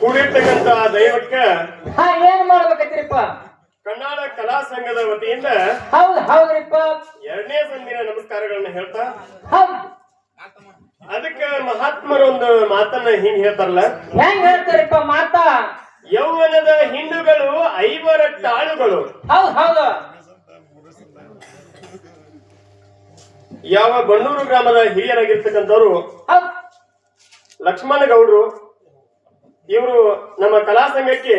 ಕೂಡಿರ್ತಕ್ಕಂತ ದೈವಕ್ಕೆ ಏನ್ ಮಾಡ್ಬೇಕತ್ರಿಪ್ಪ ಕನ್ನಡ ಕಲಾ ಸಂಘದ ವತಿಯಿಂದ ಹೌದ್ ಹೌದ್ರಿಪ್ಪ. ಎರಡನೇ ಸಂದಿನ ನಮಸ್ಕಾರಗಳನ್ನ ಹೇಳ್ತಾ. ಅದಕ್ಕೆ ಮಹಾತ್ಮರೊಂದು ಮಾತನ್ನ ಹಿಂಗ್ ಹೇಳ್ತಾರಲ್ಲ. ಹೆಂಗ್ ಹೇಳ್ತಾರಿಪ್ಪ ಮಾತಾ? ಯೌವನದ ಹಿಂಡುಗಳು ಐವರ ಟಾಳುಗಳು. ಹೌದ್ ಹೌದು. ಯಾವ ಬಣ್ಣೂರು ಗ್ರಾಮದ ಹಿರಿಯರಾಗಿರ್ತಕ್ಕಂಥವ್ರು ಲಕ್ಷ್ಮಣ ಗೌಡ್ರು ಇವರು ನಮ್ಮ ಕಲಾ ಸಂಘಕ್ಕೆ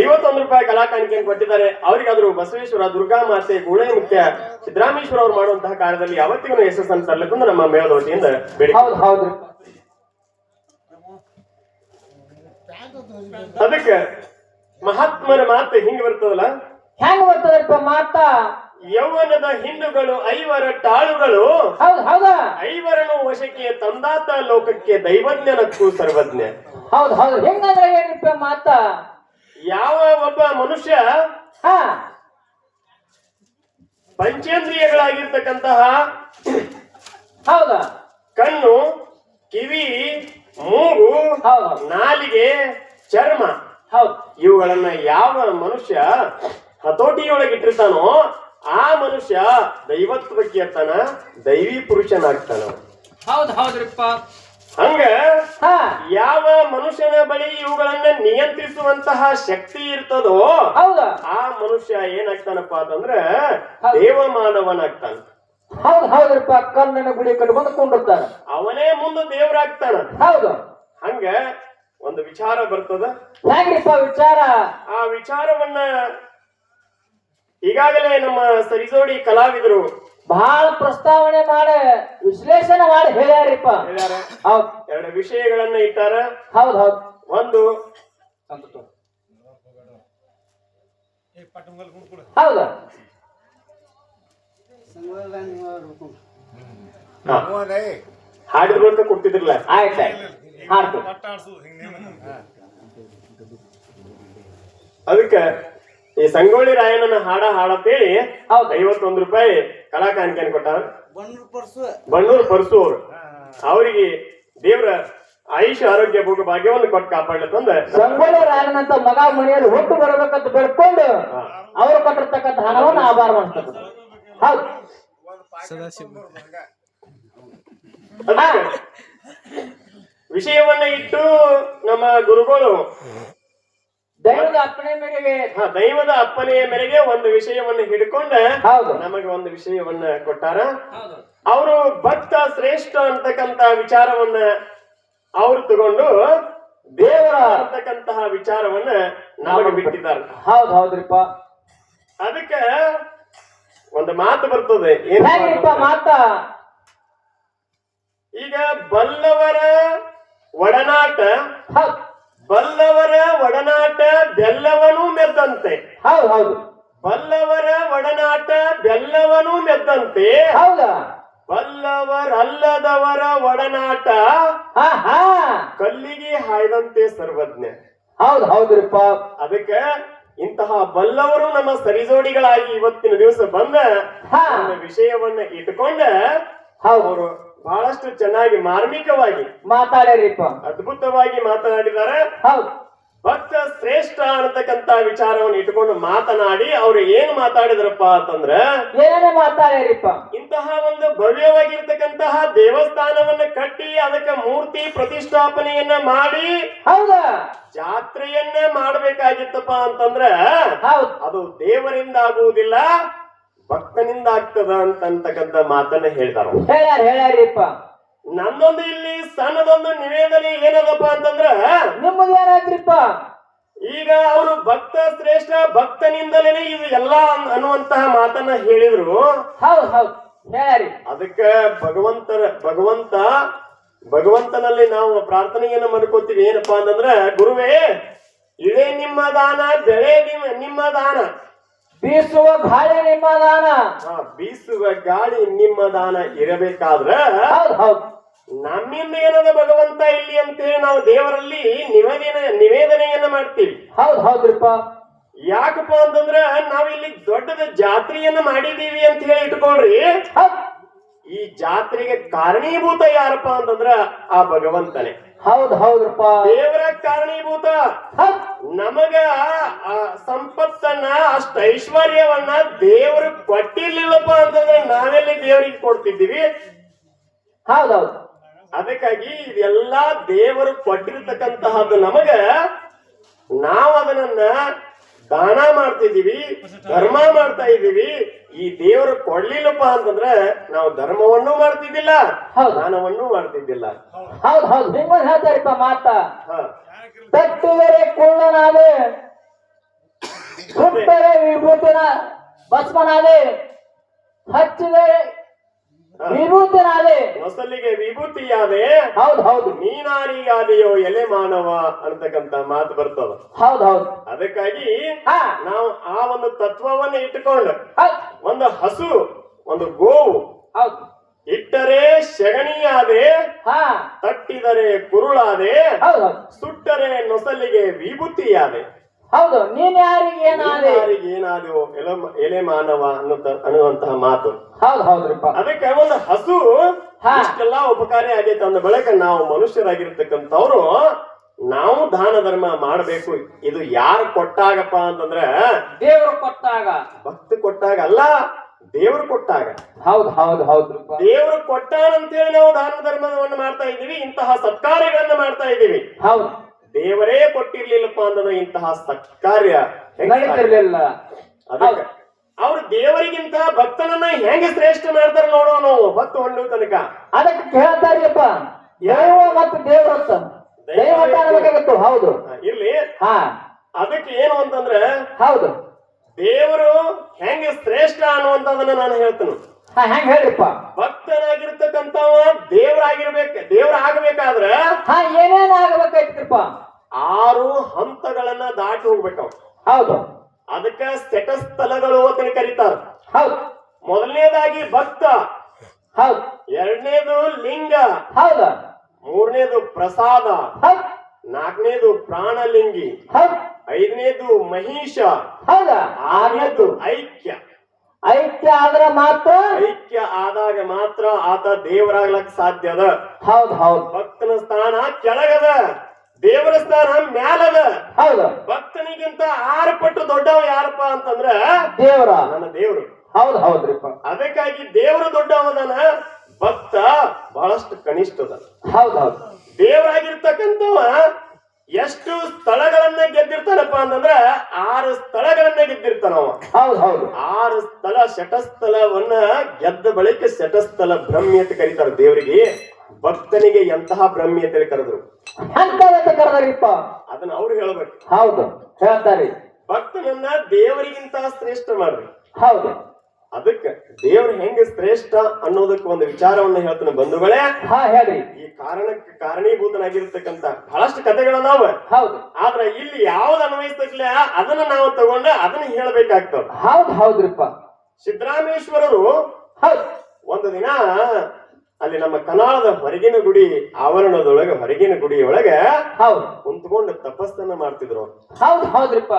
ಐವತ್ತೊಂದು ರೂಪಾಯಿ ಕಲಾ ಕಾಣಿಕೆಯನ್ನು ಕೊಟ್ಟಿದ್ದಾರೆ. ಅವರಿಗಾದರೂ ಬಸವೇಶ್ವರ ದುರ್ಗಾ ಮಾತೆ ಗೂಳೆ ಮುಖ್ಯ ಸಿದ್ದರಾಮೇಶ್ವರ ಅವರು ಮಾಡುವಂತಹ ಕಾರ್ಯದಲ್ಲಿ ಯಾವತ್ತಿಗೂ ಯಶಸ್ಸನ್ನು ತರಲಿಕ್ಕೆಂದು ನಮ್ಮ ಮೇಳದೋಟಿಯಿಂದ ಬೇಡಿಕೆ. ಹೌದ್ ಹೌದ್ರಿ ಅದಕ್ಕೆ ಮಹಾತ್ಮರ ಮಾತು ಹಿಂಗ್ ಬರ್ತದಲ್ಲ? ಹೆಂಗ್ ಬರ್ತದಪ್ಪ ಮಾತಾ? ಯೌವನದ ಹಿಂಡುಗಳು ಐವರ ಟಾಳುಗಳು ಹೌದ್ ಹೌದ? ಐವರನು ವಶಕ್ಕೆ ತಂದಾತ ಲೋಕಕ್ಕೆ ದೈವಜ್ಞನಕ್ಕೂ ಸರ್ವಜ್ಞ. ಹೌದು ಹೌದು. ಹೆಂಗಂದ್ರೆ ಏನಿಪ್ಪ ಮಾತಾ? ಯಾವ ಒಬ್ಬ ಮನುಷ್ಯ ಹಾ. ಪಂಚೇಂದ್ರಿಯಗಳಾಗಿರ್ತಕ್ಕಂತಹ ಹೌದ. ಕಣ್ಣು ಕಿವಿ ಮೂಗು ನಾಲಿಗೆ ಚರ್ಮ. ಹೌದು. ಇವುಗಳನ್ನ ಯಾವ ಮನುಷ್ಯ ಹತೋಟಿಯೊಳಗೆ ಇಟ್ಟಿರ್ತಾನೋ ಆ ಮನುಷ್ಯ ದೈವತ್ವಕ್ಕೆ ಇರ್ತಾನ ದೈವಿ ಪುರುಷನಾಗ್ತಾನ. ಹೌದ್ ಹೌದ್ರಿಪ್ಪ. ಹಂಗ ಯಾವ ಮನುಷ್ಯನ ಬಳಿ ಇವುಗಳನ್ನ ನಿಯಂತ್ರಿಸುವಂತಹ ಶಕ್ತಿ ಇರ್ತದೋ ಹೌದ. ಆ ಮನುಷ್ಯ ಏನಾಗ್ತಾನಪ್ಪ ಅಂತಂದ್ರ ದೇವಮಾನವನಾಗ್ತಾನ. ಹೌದ್ ಹೌದ್ರಿಪ್ಪ ಕಣ್ಣನ ಗುಡಿ ಕಟ್ಕೊಂಡು ಕೊಂಡಿರ್ತಾನ ಅವನೇ ಮುಂದೆ ದೇವರಾಗ್ತಾನ. ಹೌದು. ಹಂಗ ಒಂದು ವಿಚಾರ ಬರ್ತದ. ಹೇಗ್ರಿಪ್ಪ ವಿಚಾರ? ಆ ವಿಚಾರವನ್ನ ಈಗಾಗಲೇ ನಮ್ಮ ಸರಿಜೋಡಿ ಕಲಾವಿದರು ಬಹಳ ಪ್ರಸ್ತಾವನೆ ಮಾಡಿ ವಿಶ್ಲೇಷಣೆ ಮಾಡಿ ಹೇಳ್ಯಾರಿಪ್ಪ. ಹೇಳ್ಯಾರ. ಹೌದ್. ಎರಡು ವಿಷಯಗಳನ್ನ ಇಟ್ಟಾರ. ಹೌದ್ ಹೌದ್. ಒಂದು ಹೌದ. ಹಾಡಿದ್ರು ಹಾಡಿದ ಕೊಟ್ಟಿದ್ರಲ್ಲ ಕೊಡ್ತಿದ್ರಲ್ಲ. ಆಯ್ತು ಹಾಡ್ತು ಅದಕ್ಕ ಈ ಸಂಗೊಳ್ಳಿ ರಾಯಣ್ಣನ ಹಾಡ ಹಾಡತ್ತೇಳಿ ಹೌದು. ಐವತ್ತೊಂದು ರೂಪಾಯಿ ಕಲಾ ಕಾಣಿಕೆಯನ್ನು ಕೊಟ್ಟಾರ. ಬಣ್ಣೂರ್ ಪರ್ಸು. ಬಣ್ಣೂರು ಪರಸು ಅವರು. ಅವರಿಗೆ ದೇವರ ಆಯುಷ ಆರೋಗ್ಯ ಭೋಗ ಭಾಗ್ಯವನ್ನು ಕೊಟ್ಟು ಕಾಪಾಡ್ಲತ್ತಂದ ಸಂಗೊಳ್ಳಿ ರಾಯನಂತ ಮಗ ಮನೆಯಲ್ಲಿ ಹುಟ್ಟು ಬರಬೇಕಂತ ಬೆಳ್ಕೊಂಡು ಅವರು ಕೊಟ್ಟಿರ್ತಕ್ಕಂಥ ಹಣವನ್ನು ಆಭಾರ ಮಾಡ್ತಾರೆ. ಹೌದು. ವಿಷಯವನ್ನ ಇಟ್ಟು ನಮ್ಮ ಗುರುಗಳು ದೈವದ ಅಪ್ಪಣೆ ಮೇರೆಗೆ. ದೈವದ ಅಪ್ಪನೆಯ ಮೇರೆಗೆ ಒಂದು ವಿಷಯವನ್ನ ಹಿಡ್ಕೊಂಡ ನಮಗೆ ಒಂದು ವಿಷಯವನ್ನ ಕೊಟ್ಟಾರ. ಅವರು ಭಕ್ತ ಶ್ರೇಷ್ಠ ಅಂತಕ್ಕಂತ ವಿಚಾರವನ್ನ ಅವರು ತಗೊಂಡು ದೇವರ ಅಂತಕ್ಕಂತಹ ವಿಚಾರವನ್ನ ನಮಗೆ ಬಿಟ್ಟಿದ್ದಾರೆ. ಹೌದು ಹೌದ್ರಿಪ್ಪ. ಅದಕ್ಕೆ ಒಂದು ಮಾತು ಬರ್ತದೆ. ಮಾತ ಈಗ ಬಲ್ಲವರ ಒಡನಾಟ ಬಲ್ಲವರ ಒಡನಾಟ ಬೆಲ್ಲವನೂ ಮೆದ್ದಂತೆ. ಹೌದು ಹೌದು. ಬಲ್ಲವರ ಒಡನಾಟ ಬೆಲ್ಲವನೂ ಮೆದ್ದಂತೆ. ಹೌದಾ? ಬಲ್ಲವರಲ್ಲದವರ ಒಡನಾಟ ಕಲ್ಲಿಗೆ ಹಾಯ್ದಂತೆ ಸರ್ವಜ್ಞ. ಹೌದು ಹೌದ್ರಿಪ್ಪ. ಅದಕ್ಕೆ ಇಂತಹ ಬಲ್ಲವರು ನಮ್ಮ ಸರಿಜೋಡಿಗಳಾಗಿ ಇವತ್ತಿನ ದಿವಸ ಬಂದ ವಿಷಯವನ್ನ ಇಟ್ಕೊಂಡ ಅವರು ಬಹಳಷ್ಟು ಚೆನ್ನಾಗಿ ಮಾರ್ಮಿಕವಾಗಿ ಮಾತಾಡ್ಯಾರಿಪ್ಪ ಅದ್ಭುತವಾಗಿ ಮಾತನಾಡಿದ್ದಾರೆ. ಹೌದು. ಭಕ್ತ ಶ್ರೇಷ್ಠ ಅನ್ನತಕ್ಕಂತ ವಿಚಾರವನ್ನು ಇಟ್ಕೊಂಡು ಮಾತನಾಡಿ ಅವ್ರು ಏನ್ ಮಾತಾಡಿದ್ರಪ್ಪ ಅಂತಂದ್ರ ಏನೇನೇ ಮಾತಾಡ್ಯಾರಿಪ್ಪ ಇಂತಹ ಒಂದು ಭವ್ಯವಾಗಿರ್ತಕ್ಕಂತಹ ದೇವಸ್ಥಾನವನ್ನ ಕಟ್ಟಿ ಅದಕ್ಕೆ ಮೂರ್ತಿ ಪ್ರತಿಷ್ಠಾಪನೆಯನ್ನ ಮಾಡಿ ಹೌದಾ. ಜಾತ್ರೆಯನ್ನ ಮಾಡ್ಬೇಕಾಗಿತ್ತಪ್ಪ ಅಂತಂದ್ರ ಹೌದು. ಅದು ದೇವರಿಂದ ಆಗುವುದಿಲ್ಲ. ಭಕ್ತನಿಂದ ಆಗ್ತದ ಅಂತಕ್ಕಂಥ ಮಾತನ್ನ ಹೇಳ್ತಾರ ಹೇಳ್ಯಾರ ಹೇಳ್ಯಾರಿಪ್ಪ. ನನ್ನೊಂದು ಇಲ್ಲಿ ಸಣ್ಣದೊಂದು ನಿವೇದನೆ ಏನದಪ್ಪ ಅಂತಂದ್ರ ನಿಮ್ಮದು ಈಗ ಅವರು ಭಕ್ತ ಶ್ರೇಷ್ಠ ಭಕ್ತನಿಂದಲೇ ಇದು ಎಲ್ಲ ಅನ್ನುವಂತಹ ಮಾತನ್ನ ಹೇಳಿದ್ರು. ಹೌದು ಹೌದು. ಹೇಳಿ ಅದಕ್ಕ ಭಗವಂತರ ಭಗವಂತ ಭಗವಂತನಲ್ಲಿ ನಾವು ಪ್ರಾರ್ಥನೆಯನ್ನ ಮಾಡ್ಕೋತೀವಿ ಏನಪ್ಪಾ ಅಂತಂದ್ರ ಗುರುವೇ ಇಳೆ ನಿಮ್ಮ ದಾನ ಬೆಳೆ ನಿಮ್ಮ ನಿಮ್ಮ ದಾನ. ಬೀಸುವ ಗಾಳಿ ನಿಮ್ಮ ದಾನ. ಬೀಸುವ ಗಾಳಿ ನಿಮ್ಮ ದಾನ ಇರಬೇಕಾದ್ರ ನಮ್ಮಿಂದ ಏನದ ಭಗವಂತ ಇಲ್ಲಿ ಅಂತೇಳಿ ನಾವು ದೇವರಲ್ಲಿ ನಿವೇದನೆ ನಿವೇದನೆಯನ್ನ ಮಾಡ್ತೀವಿ. ಹೌದ್ ಹೌದ್ರಿಪ್ಪ. ಯಾಕಪ್ಪ ಅಂತಂದ್ರ ನಾವಿಲ್ಲಿ ದೊಡ್ಡದ ಜಾತ್ರೆಯನ್ನ ಮಾಡಿದೀವಿ ಅಂತ ಹೇಳಿ ಇಟ್ಕೊಳ್ರಿ. ಈ ಜಾತ್ರೆಗೆ ಕಾರಣೀಭೂತ ಯಾರಪ್ಪ ಅಂತಂದ್ರ ಆ ಭಗವಂತನೇ. ಹೌದ್ ಹೌದ್ರಪ್ಪ. ದೇವರ ಕಾರಣೀಭೂತ. ನಮಗ ಆ ಸಂಪತ್ತನ್ನ ಅಷ್ಟ ಐಶ್ವರ್ಯವನ್ನ ದೇವರು ಕೊಟ್ಟಿರ್ಲಿಲ್ಲಪ್ಪ ಅಂತಂದ್ರೆ ನಾವೆಲ್ಲಿ ದೇವರಿಗೆ ಕೊಡ್ತಿದ್ದೀವಿ? ಹೌದೌದು. ಅದಕ್ಕಾಗಿ ಇದೆಲ್ಲಾ ದೇವರು ಕೊಟ್ಟಿರ್ತಕ್ಕಂತಹದ್ದು ನಮಗ ನಾವು ಅದನ್ನ ದಾನ ಮಾಡ್ತಿದ್ದೀವಿ ಧರ್ಮ ಮಾಡ್ತಾ ಇದ್ದೀವಿ ಈ ದೇವರು ಕೊಡ್ಲಿಲ್ಲಪ್ಪ ಅಂತಂದ್ರೆ ನಾವು ಧರ್ಮವನ್ನು ಮಾಡ್ತಿದ್ದಿಲ್ಲ ದಾನವನ್ನು ಮಾಡ್ತಿದ್ದಿಲ್ಲ. ಹೌದು ಹೌದು. ನಿಮ್ಮ ಹೇಳ್ತಾರಿಪ್ಪ ಮಾತ. ತಟ್ಟಿದರೆ ಕುಳ್ಳನಾದೆ ಸುಟ್ಟರೆ ವಿಭೂತನ ಭಸ್ಮನಾದೆ ಹಚ್ಚಿದರೆ ವಿಭೂತಿನಾದೆ. ಮೊಸಲಿಗೆ ವಿಭೂತಿಯಾದೆ. ಹೌದು ಹೌದು. ಮೀನಾರಿಯಾದೆಯೋ ಎಲೆ ಮಾನವ ಅಂತಕ್ಕಂತ ಮಾತು ಬರ್ತದ. ಹೌದು ಹೌದು. ಅದಕ್ಕಾಗಿ ಹಾ. ನಾವು ಆ ಒಂದು ತತ್ವವನ್ನ ಇಟ್ಟುಕೊಂಡು. ಒಂದು ಹಸು ಒಂದು ಗೋವು. ಹೌದ್. ಇಟ್ಟರೆ ಶಗಣಿಯಾದೆ ಹಾ. ತಟ್ಟಿದರೆ ಕುರುಳಾದೆ ಸುಟ್ಟರೆ ನೊಸಲಿಗೆ ವಿಭೂತಿಯಾದೆ. ಹೌದು ನೀನ್ ಯಾರಿಗೆ ಏನಾದೆ? ಯಾರಿಗೆ ಏನಾದೆವು ಎಲೆ ಎಲೆ ಮಾನವ ಅನ್ನೋ ಅನ್ನುವಂತಹ ಮಾತು. ಹೌದು ಹೌದ್ರಿಪ್ಪ. ಅದಕ್ಕೆ ಒಂದು ಹಸು. ಇಷ್ಟೆಲ್ಲ ಉಪಕಾರಿ ಆಗೈತೆ ಅಂದ ಬಳಿಕ ನಾವು ಮನುಷ್ಯರಾಗಿರ್ತಕ್ಕಂಥವ್ರು ನಾವು ದಾನ ಧರ್ಮ ಮಾಡಬೇಕು. ಇದು ಯಾರು ಕೊಟ್ಟಾಗಪ್ಪ ಅಂತಂದ್ರೆ ದೇವರು ಕೊಟ್ಟಾಗ. ಭಕ್ತಿ ಕೊಟ್ಟಾಗ ಅಲ್ಲ ದೇವರು ಕೊಟ್ಟಾಗ. ಹೌದ್ ಹೌದು ಹೌದು ದೇವರು ಕೊಟ್ಟಾರಂತೇಳಿ ನಾವು ದಾನ ಧರ್ಮವನ್ನು ಮಾಡ್ತಾ ಇದ್ದೀವಿ ಇಂತಹ ಸತ್ಕಾರ್ಯಗಳನ್ನ ಮಾಡ್ತಾ ಇದ್ದೀವಿ. ಹೌದ್. ದೇವರೇ ಕೊಟ್ಟಿರ್ಲಿಲ್ಲಪ್ಪ ಅಂತಂದ್ರೆ ಇಂತಹ ಸತ್ಕಾರ್ಯ ಹೆಂಗಿರ್ಲಿಲ್ಲ ಅದಕ್ಕೆ ಅವ್ರು ದೇವರಿಗಿಂತ ಭಕ್ತನನ್ನ ಹೆಂಗ ಶ್ರೇಷ್ಠ ಮಾಡ್ತಾರ ನೋಡೋ ನಾವು ಭಕ್ತ ಹೊಂಡು ತನಕ. ಅದಕ್ಕೆ ಕೇಳ್ತಾರಿಯಪ್ಪ ಯೋ? ಮತ್ತು ದೇವರತ್ತ ದೈವ ಅನ್ಬೇಕಾಗಿತ್ತು ಹೌದು. ಇಲ್ಲಿ ಇರ್ಲಿ. ಹಾ. ಅದಕ್ಕೆ ಏನು ಅಂತಂದ್ರೆ ಹೌದು. ದೇವರು ಹೆಂಗ ಶ್ರೇಷ್ಠ ಅನ್ನುವಂತದನ್ನ ನಾನು ಹೇಳ್ತೇನೆ. ಹೆಂಗ್ ಹೇಳ್ರಿಪ್ಪ ಭಕ್ತರಾಗಿರ್ತಕ್ಕಂಥವ ದೇವರಾಗಿರ್ಬೇಕು ದೇವ್ರ ಆಗ್ಬೇಕಾದ್ರ ಹಾ ಏನೇನ್ ಆಗ್ಬೇಕಾಯ್ತಿಪ್ಪ ಆರು ಹಂತಗಳನ್ನ ದಾಟಿ ಹೋಗ್ಬೇಕು ಹೌದು. ಅದಕ್ಕ ಸ್ಥಳಗಳು ಅಂತ ಕರೀತಾರ. ಹೌದು. ಮೊದಲನೇದಾಗಿ ಭಕ್ತ. ಹೌದು. ಎರಡನೇದು ಲಿಂಗ. ಹೌದು. ಮೂರನೇದು ಪ್ರಸಾದ. ಹೌದು. ನಾಲ್ಕನೇದು ಪ್ರಾಣಲಿಂಗಿ. ಹೌದು. ಐದನೇದು ಮಹಿಷ. ಹೌದ. ಆರನೇದು ಐಕ್ಯ. ಐಕ್ಯ ಆದ್ರ ಮಾತ್ರ ಐಕ್ಯ ಆದಾಗ ಮಾತ್ರ ಆತ ದೇವರಾಗ್ಲಕ್ ಅದ. ಹೌದ್ ಹೌದ್. ಭಕ್ತನ ಸ್ಥಾನ ಕೆಳಗದ ದೇವರ ಸ್ಥಾನ ಮ್ಯಾಲದ. ಹೌದು. ಭಕ್ತನಿಗಿಂತ ಆರು ಪಟ್ಟು ದೊಡ್ಡವ ಯಾರಪ್ಪ ಅಂತಂದ್ರ ದೇವರ. ನನ್ನ ದೇವರು. ಹೌದ್ ಹೌದ್ರಿಪ್ಪ. ಅದಕ್ಕಾಗಿ ದೇವರು ದೊಡ್ಡವದನ ಭಕ್ತ ಬಹಳಷ್ಟು ಕನಿಷ್ಠದ. ಹೌದ್ ಹೌದು. ದೇವರಾಗಿರ್ತಕ್ಕಂಥವ ಎಷ್ಟು ಸ್ಥಳಗಳನ್ನ ಗೆದ್ದಿರ್ತಾನಪ್ಪ ಅಂತಂದ್ರ ಆರು ಸ್ಥಳಗಳನ್ನ ಗೆದ್ದಿರ್ತಾನ ಹೌದ್ ಹೌದು. ಆರು ಸ್ಥಳ ಶಟಸ್ಥಲವನ್ನ ಗೆದ್ದ ಬಳಿಕ ಶಟಸ್ಥಲ ಬ್ರಹ್ಮಿ ಅಂತ ಕರೀತಾರೆ ದೇವರಿಗೆ. ಭಕ್ತನಿಗೆ ಎಂತಹ ಅಂತ ಹೇಳಿ ಕರೆದ್ರು. ಕರೆದರಿಪ್ಪ ಅದನ್ನ ಅವ್ರು ಹೇಳ್ಬೇಕು. ಹೌದು ಹೇಳ್ತಾರೆ. ಭಕ್ತನನ್ನ ದೇವರಿಗಿಂತ ಶ್ರೇಷ್ಠ ಮಾಡ್ರಿ. ಹೌದು. ಅದಕ್ಕೆ ದೇವ್ರು ಹೆಂಗ ಶ್ರೇಷ್ಠ ಅನ್ನೋದಕ್ಕೆ ಒಂದು ವಿಚಾರವನ್ನ ಹೇಳ್ತಾನೆ ಬಂಧುಗಳೇ. ಹಾ ಹೇಳ್ರಿ ಈ ಕಾರಣಕ್ಕೆ ಕಾರಣೀಭೂತನಾಗಿರ್ತಕ್ಕಂತ ಬಹಳಷ್ಟು ಕಥೆಗಳದಾವ ಹೌದು. ಆದ್ರೆ ಇಲ್ಲಿ ಯಾವ್ದು ಅನ್ವಯಿಸ್ತಕ್ಲೆ ಅದನ್ನ ನಾವು ತಗೊಂಡ ಅದನ್ನ ಹೇಳ್ಬೇಕಾಗ್ತದ. ಹೌದ್ ಹೌದ್ರಿಪ್ಪ. ಸಿದ್ದರಾಮೇಶ್ವರರು ಹೌದ್. ಒಂದು ದಿನ ಅಲ್ಲಿ ನಮ್ಮ ಕನಾಳದ ಹೊರಗಿನ ಗುಡಿ ಆವರಣದೊಳಗೆ ಹೊರಗಿನ ಗುಡಿಯೊಳಗೆ ಹೌದು. ಕುಂತ್ಕೊಂಡು ತಪಸ್ಸನ್ನ ಮಾಡ್ತಿದ್ರು. ಹೌದು ಹೌದ್ ಹೌದ್ರಿಪ್ಪ.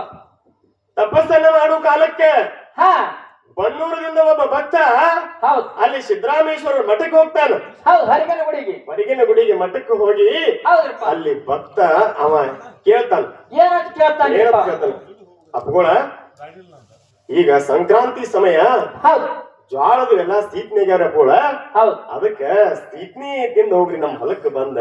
ತಪಸ್ಸನ್ನ ಮಾಡುವ ಕಾಲಕ್ಕೆ. ಹಾ. ಬನ್ನೂರದಿಂದ ಒಬ್ಬ ಭಕ್ತ ಹೌದ್. ಅಲ್ಲಿ ಸಿದ್ದರಾಮೇಶ್ವರ ಮಠಕ್ಕೆ ಹೋಗ್ತಾನೆ. ಹೌದು ಹರಿಗನ ಗುಡಿಗೆ. ಹೊರಗಿನ ಗುಡಿಗೆ ಮಠಕ್ಕೆ ಹೋಗಿ ಹೌದ್ರಿಪ್ಪ. ಅಲ್ಲಿ ಭಕ್ತ ಅವ ಕೇಳ್ತಾನ. ಏನಂತ ಕೇಳ್ತಾನೆ ಏನಂತ ಕೇಳ್ತಾನ? ಅಪ್ಪಗೋಳ ಈಗ ಸಂಕ್ರಾಂತಿ ಸಮಯ. ಹೌದು. ಜ್ವಾಳದ ಎಲ್ಲ ಸೀತ್ನಿಗ್ಯಾರ ಅಪ್ಪಗೋಳ. ಹೌದು. ಅದಕ್ಕ ಸೀತ್ನಿ ತಿಂದು ಹೋಗ್ರಿ ನಮ್ಮ ಹೊಲಕ್ಕೆ ಬಂದ